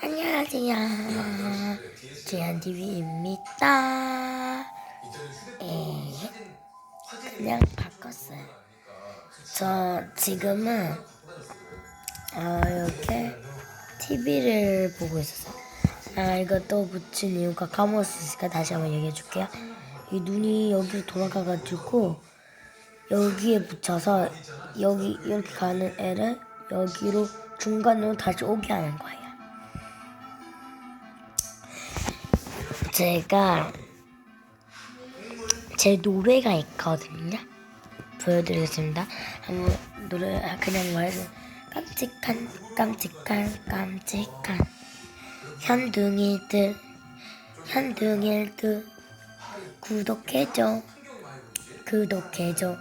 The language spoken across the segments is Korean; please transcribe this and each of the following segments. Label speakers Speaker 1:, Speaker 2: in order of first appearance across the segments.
Speaker 1: 안녕하세요. 지안TV입니다. 에, 그냥 바꿨어요. 저 지금은 어, 이렇게 TV를 보고 있었어요. 아, 이거 또 붙인 이유가 까먹었으니까 다시 한번 얘기해 줄게요. 이 눈이 여기로 돌아가가지고 여기에 붙여서 여기 이렇게 가는 애를 여기로 중간으로 다시 오게 하는 거예요. 제가 제 노래가 있거든요. 보여드리겠습니다. 한번 노래 그냥 말해서 깜찍한 깜찍한 깜찍한 현둥이들 현둥이들 구독해줘 구독해줘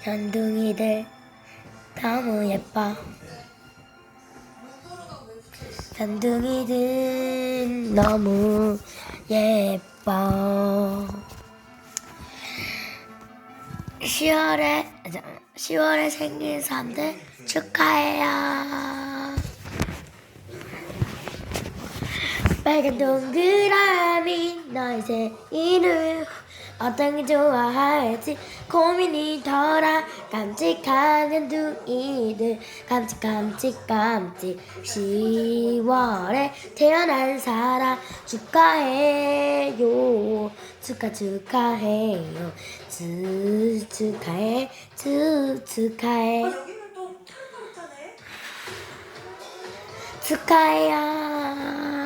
Speaker 1: 현둥이들 너무 예뻐 현둥이들 너무 예뻐. 10월에 10월에 생긴 사람들 축하해요. 빨간 동그라미 너의 생일을 어떤 게 좋아할지 고민이 덜한 깜찍한 연둥이들 깜찍 깜찍 깜찍 10월에 태어난 사람. 축하해요. 축하 축하해요. 즈 축하해 즈 축하해. 축하해요